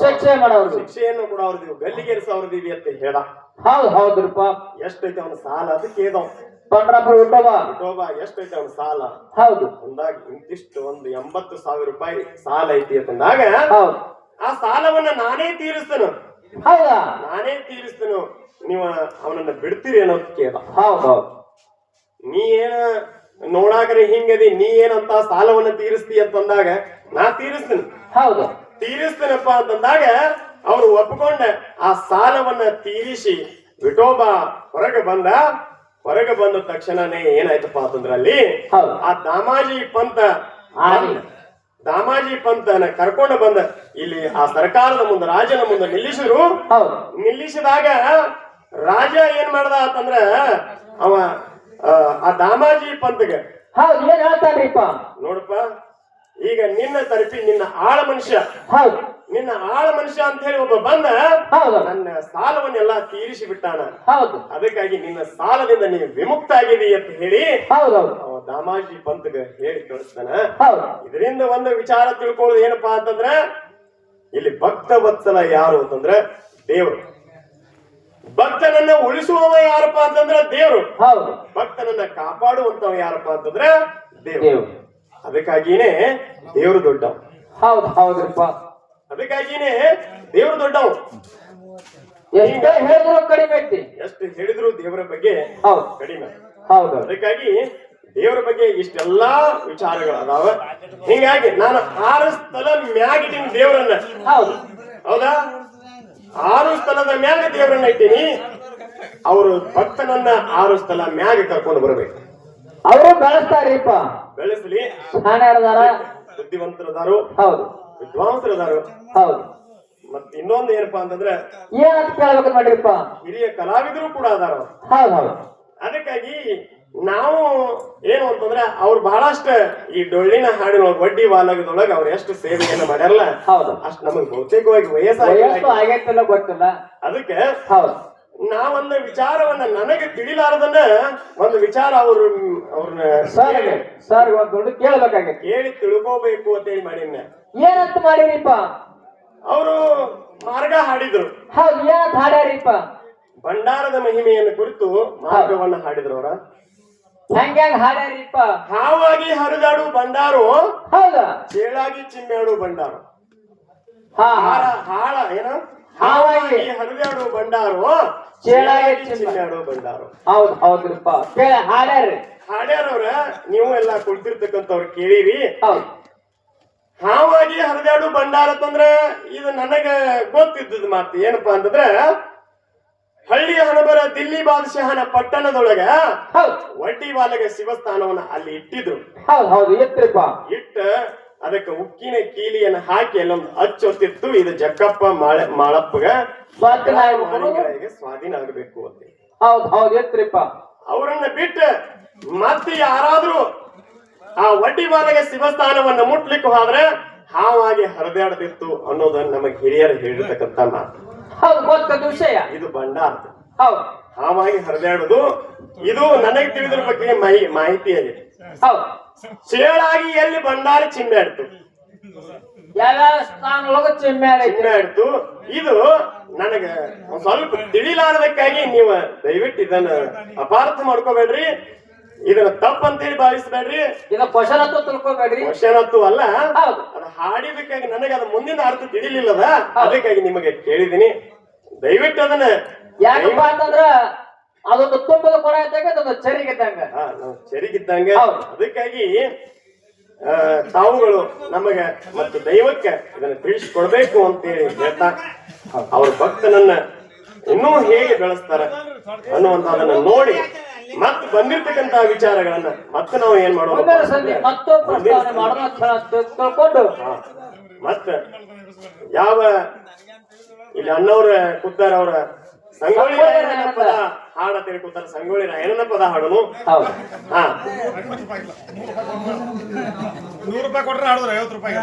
ಶಿಕ್ಷೆ ಮಾಡೋರು. ಶಿಕ್ಷೆಯನ್ನು ಕೂಡ ಅವ್ರದ್ದು ಗಲ್ಲಿಗೇರಿಸ ಅವ್ರದ್ದೀವಿ ಅಂತ ಹೇಳ. ಹೌದು ಹೌದ್ರಪ್ಪ ಎಷ್ಟೈತೆ ಅವನ ಸಾಲ ಅದಕ್ಕೆ ಕೇಳ್ದವ ಪಂಡ್ರಾಪುರ ವಿಠೋಬಾ. ವಿಠೋಬಾ ಎಷ್ಟೈತೆ ಅವ್ನ ಸಾಲ? ಹೌದು. ಅಂದಾಗ ಇಂತಿಷ್ಟು ಒಂದು ಎಂಬತ್ತು ಸಾವಿರ ರೂಪಾಯಿ ಸಾಲ ಐತಿ ಅಂತಂದಾಗ ಹೌದು. ಆ ಸಾಲವನ್ನ ನಾನೇ ತೀರಿಸ್ತೇನೆ. ಹೌದಾ? ನಾನೇ ತೀರಿಸ್ತೇನೆ. ನೀವು ಅವನನ್ನ ಬಿಡ್ತೀರಿ ಅನ್ನೋದು ಕೇಳ ಹೌದು ಹೌದು. ನೀ ಏನ ನೋಡಾಗ್ರೆ ಹಿಂಗದಿ ನೀ ಏನಂತ ಸಾಲವನ್ನ ತೀರಿಸ್ತಿ ಅಂತಂದಾಗ ನಾ ತೀರಿಸ್ತೇನೆ. ಹೌದು. ತೀರಿಸ್ತೇನಪ್ಪ ಅಂತಂದಾಗ ಅವ್ರು ಒಪ್ಕೊಂಡ ಆ ಸಾಲವನ್ನ ತೀರಿಸಿ ವಿಠೋಬ ಹೊರಗೆ ಬಂದ ಹೊರಗೆ ಬಂದ ತಕ್ಷಣನೇ ಏನಾಯ್ತಪ್ಪ ಅಂತಂದ್ರ ಅಲ್ಲಿ ಆ ದಾಮಾಜಿ ಪಂತ. ದಾಮಾಜಿ ಪಂತನ ಕರ್ಕೊಂಡು ಬಂದ. ಇಲ್ಲಿ ಆ ಸರ್ಕಾರದ ಮುಂದೆ ರಾಜನ ಮುಂದೆ ನಿಲ್ಲಿಸಿದ್ರು. ನಿಲ್ಲಿಸಿದಾಗ ರಾಜ ಏನ್ ಮಾಡ್ದ ಅಂತಂದ್ರ ಅವ ಆ, ದಾಮಾಜಿ ಪಂತಗೆ ನೋಡಪ್ಪ ಈಗ ನಿನ್ನ ತರಪಿ ನಿನ್ನ ಆಳ ಮನುಷ್ಯ. ನಿನ್ನ ಆಳ ಮನುಷ್ಯ ಅಂತ ಹೇಳಿ ಒಬ್ಬ ಬಂದ ಹೌದು. ನನ್ನ ಸಾಲವನ್ನೆಲ್ಲ ತೀರಿಸಿ ಬಿಟ್ಟಾನ. ಹೌದು. ಅದಕ್ಕಾಗಿ ನಿನ್ನ ಸಾಲದಿಂದ ನೀ ವಿಮುಕ್ತ ಆಗಿದೆ ಅಂತ ಹೇಳಿ ದಾಮಾಜಿ ಪಂತಗೆ ಹೇಳಿ ಕಳಿಸ್ತಾನ ಹೌದು. ಇದರಿಂದ ಒಂದು ವಿಚಾರ ತಿಳ್ಕೊಳ್ಳೋದು ಏನಪ್ಪಾ ಅಂತಂದ್ರ ಇಲ್ಲಿ ಭಕ್ತ ವತ್ಸಲ ಯಾರು ಅಂತಂದ್ರ ದೇವರು. ಭಕ್ತನನ್ನ ಉಳಿಸುವವ ಯಾರಪ್ಪ ಅಂತಂದ್ರ ದೇವರು. ಹೌದು. ಭಕ್ತನನ್ನ ಕಾಪಾಡುವಂತವ ಯಾರಪ್ಪ ಅಂತಂದ್ರ ದೇವರು. ದೇವ್ರು. ಅದಕ್ಕಾಗಿನೇ ದೇವರು ದೊಡ್ಡ ಹೌದು ಹೌದ್ರಿಪ್ಪ ಅದಕ್ಕಾಗಿನೇ ದೇವರು ದೊಡ್ಡವ. ಎಷ್ಟೇ ಹೇಳಿದ್ರು ಕಡಿಮೆ ಐತಿ. ಎಷ್ಟು ಹೇಳಿದ್ರು ದೇವರ ಬಗ್ಗೆ ಹೌದು. ಕಡಿಮೆ. ಹೌದು. ಅದಕ್ಕಾಗಿ ದೇವರ ಬಗ್ಗೆ ಇಷ್ಟೆಲ್ಲಾ ವಿಚಾರಗಳು ಅದಾವ ಹಿಂಗಾಗಿ ನಾನು ಆರು ಸ್ಥಳ ಮ್ಯಾಗಿಟ್ಟಿನಿ ದೇವರನ್ನ. ಹೌದು. ಹೌದಾ? ಆರು ಸ್ಥಳದ ಮ್ಯಾಗ ದೇವರನ್ನ ಇಟ್ಟೀನಿ. ಅವರು ಭಕ್ತನನ್ನ ಆರು ಸ್ಥಳ ಮ್ಯಾಗ ಕರ್ಕೊಂಡು ಬರಬೇಕು. ಅವರು ಬೆಳೆಸ್ತಾರೀಪ ಬೆಳೆಸಲಿ. ಬುದ್ಧಿವಂತರದಾರು. ಹೌದು. ವಿದ್ವಾಂಸರದಾರು ಹೌದು. ಮತ್ ಇನ್ನೊಂದು ಏನಪ್ಪಾ ಅಂತಂದ್ರೆ ಏನಂತ ಕೇಳ್ಬೇಕು ನೋಡ್ರಿಪ್ಪ ಹಿರಿಯ ಕಲಾವಿದರು ಕೂಡ ಅದಾರ ಹೌದು ಹೌದು. ಅದಕ್ಕಾಗಿ ನಾವು ಏನು ಅಂತಂದ್ರೆ ಅವ್ರು ಬಹಳಷ್ಟು ಈ ಡೊಳ್ಳಿನ ಹಾಡಿನೊಳಗೆ ಬಡ್ಡಿ ವಾಲಗದೊಳಗೆ ಅವ್ರು ಎಷ್ಟು ಸೇವೆಯನ್ನ ಮಾಡ್ಯಾರಲ್ಲ ಹೌದು. ಅಷ್ಟು ನಮಗೆ ಬಹುತೇಕವಾಗಿ ವಯಸ್ಸಾಗಿ ವಯಸ್ಸು ಆಗೈತಿಲ್ಲ ಗೊತ್ತಿಲ್ಲ. ಅದಕ್ಕೆ ಹೌದು. ನಾವೊಂದು ವಿಚಾರವನ್ನ ನನಗೆ ತಿಳಿಲಾರದನ್ನ ಒಂದು ವಿಚಾರ ಅವ್ರು ಅವ್ರನ್ನ ಸರ್ ಸರ್ ಒಂದ್ ದುಡ್ಡು ಕೇಳ್ಬೇಕಾಗೈತಿ ಕೇಳಿ ತಿಳ್ಕೋಬೇಕು ಅಂತೇಳಿ ಮಾಡಿನ ಏನಂತ ಮಾಡಿರಿಪ್ಪ ಅವರು ಮಾರ್ಗ ಹಾಡಿದ್ರು. ಹೌದು ಏನಂತ ಹಾಡ್ಯಾರಿಪ್ಪ? ಭಂಡಾರದ ಮಹಿಮೆಯನ್ನು ಕುರಿತು ಮಾರ್ಗವನ್ನ ಹಾಡಿದ್ರು ಅವರ. ಹಂಗ್ಯ ಹೆಂಗ್ ಹಾಡ್ಯಾರಿಪ್ಪ? ಹಾವಾಗಿ ಹರಿದಾಡು ಭಂಡಾರು. ಹೌದಾ. ಚೇಳಾಗಿ ಚಿಮ್ಮ್ಯಾಡು ಭಂಡಾರು. ಹಾ ಹಾಳ ಹಾಳ ಏನು? ಹಾವಾಗಿ. ಹರಿದಾಡು ಭಂಡಾರು. ಚೇಳಾಗಿ ಚಿಮ್ಮ್ಯಾಡು. ಬಂಡಾರು ಭಂಡಾರು. ಹೌದ್ ಹೌದ್ರಿಪ್ಪ. ಕೇಳ ಹಾಡ್ಯಾರಿ ಹಾಡ್ಯಾರವ್ರ ನೀವು ಎಲ್ಲ ಕುಳಿತಿರ್ತಕ್ಕಂಥವ್ರು ಕೇಳಿರಿ. ಹೌದು. ಹಾವಾಗಿ ಹರಿದಾಡು ಭಂಡಾರ ಅಂತಂದ್ರ ಇದು ನನಗೆ ಗೊತ್ತಿದ್ದದ ಮಾತು ಏನಪ್ಪಾ ಅಂತಂದ್ರೆ ಹಳ್ಳಿ ಹಣಬರ ದಿಲ್ಲಿ ಬಾದಶಾಹನ ಪಟ್ಟಣದೊಳಗ ವಡ್ಡಿ ವಾಲಗ ಶಿವಸ್ಥಾನವನ್ನ ಅಲ್ಲಿ ಇಟ್ಟಿದ್ರು. ಇಟ್ಟ ಅದಕ್ಕೆ ಉಕ್ಕಿನ ಕೀಲಿಯನ್ನ ಹಾಕಿ ಅಲ್ಲೊಂದು ಅಚ್ಚೊತ್ತಿತ್ತು ಇದು ಜಕ್ಕಪ್ಪ ಮಾಳ ಮಾಳಪ್ಪಗ ಸ್ವಾಧೀನ ಆಗ್ಬೇಕು. ಸ್ವಾಧೀನ ಆಗಬೇಕು ಅಂತ ಹೌದು ಹೌದು ಎತ್ತರಿಪ್ಪ. ಅವರನ್ನ ಬಿಟ್ಟು ಮತ್ತೆ ಯಾರಾದ್ರೂ ಆ ವಡ್ಡಿ ಬಾಲಗೆ ಶಿವಸ್ಥಾನವನ್ನ ಮುಟ್ಲಿಕ್ಕೆ ಹೋದ್ರೆ ಹಾವಾಗಿ ಹರಿದಾಡದಿತ್ತು ಅನ್ನೋದನ್ನ ನಮಗೆ ಹಿರಿಯರು ಹೇಳಿರ್ತಕ್ಕಂಥ ಮಾತು. ಹೌದು ಗೊತ್ತದ ವಿಷಯ. ಇದು ಭಂಡಾರ. ಹೌದು. ಹಾವಾಗಿ ಹರಿದಾಡುದು ಇದು ನನಗೆ ತಿಳಿದ್ರ ಬಗ್ಗೆ ಮಾಹಿ ಅಲ್ಲಿ ಹೌದು. ಚೇಳಾಗಿ ಎಲ್ಲಿ ಭಂಡಾರ ಚಿಮ್ಮಾಡ್ತು ಯಾವ ಸ್ಥಾನ ಒಳಗ ಚಿಮ್ಮ್ಯಾರ ಚಿಮ್ಮಾಡ್ತು ಇದು ನನಗ ಸ್ವಲ್ಪ ತಿಳಿಲಾರದಕ್ಕಾಗಿ ನೀವು ದಯವಿಟ್ಟು ಇದನ್ನ ಅಪಾರ್ಥ ಮಾಡ್ಕೋಬೇಡ್ರಿ. ಇದನ್ನ ತಪ್ಪಂತೇಳಿ ಭಾವಿಸ್ಬೇಡ್ರಿ. ಇದ ಕ್ವಶನ್ ಅಂತ ತಿಳ್ಕೊಬೇಡ್ರಿ. ವಶನತ್ತು ಅಲ್ಲ ಹೌದು. ಅದು ಹಾಡಿದಕ್ಕಾಗಿ ನನಗೆ ಅದ ಮುಂದಿನ ಅರ್ಥ ತಿಳಿಲಿಲ್ಲದ ಅದಕ್ಕಾಗಿ ನಿಮಗೆ ಕೇಳಿದೀನಿ ದಯವಿಟ್ಟು ಅದನ್ನ ಯಾಕಪ್ಪ ಅಂತಂದ್ರ ಅದೊಂದು ತುಂಬದ ಕೊಡ ಇದ್ದಾಗ ಅದೊಂದು ಚರಿಗಿದ್ದಂಗ. ಹಾ, ನಾವು ಸರಿಗಿದ್ದಂಗೆ ಹೌದು. ಅದಕ್ಕಾಗಿ ಆ, ತಾವುಗಳು ನಮಗೆ ಮತ್ತು ದೈವಕ್ಕೆ ಇದನ್ನು ತಿಳಿಸ್ಕೊಡ್ಬೇಕು ಅಂತೇಳಿ ಹೇಳ್ತಾ ಅವ್ರ ಭಕ್ತನನ್ನ ಇನ್ನೂ ಹೇಗೆ ಅನ್ನುವಂತ ಅದನ್ನ ನೋಡಿ ಮತ್ತೆ ಬಂದಿರ್ತಕ್ಕಂತ ವಿಚಾರಗಳನ್ನ ಮತ್ತೆ ನಾವು ಏನ್ ಮಾಡೋದು? ಮತ್ತೊಂದು ಪ್ರಸ್ತಾವನೆ ಮಾಡೋಣ ಅಂತ ಹೇಳ- ತಿಳ್ಕೊಂಡು. ಮತ್ತ ಯಾವ ಇಲ್ಲಿ ಅಣ್ಣವ್ರ ಕುತ್ತಾರ ಅವ್ರ ಸಂಗೊಳ್ಳಿ ರಾಯಣ್ಣನ ಪದ? ಹಾಡ ತಿಳಿ ಕೂತಾರ. ಸಂಗೊಳ್ಳಿ ರಾಯಣ್ಣನ ಪದ ಹಾಡನು ಹಾ. ನೂರು ರೂಪಾಯಿ ಕೊಟ್ರೆ ಹಾಡಿದ್ರೆ ಐವತ್ತು ರೂಪಾಯಿ.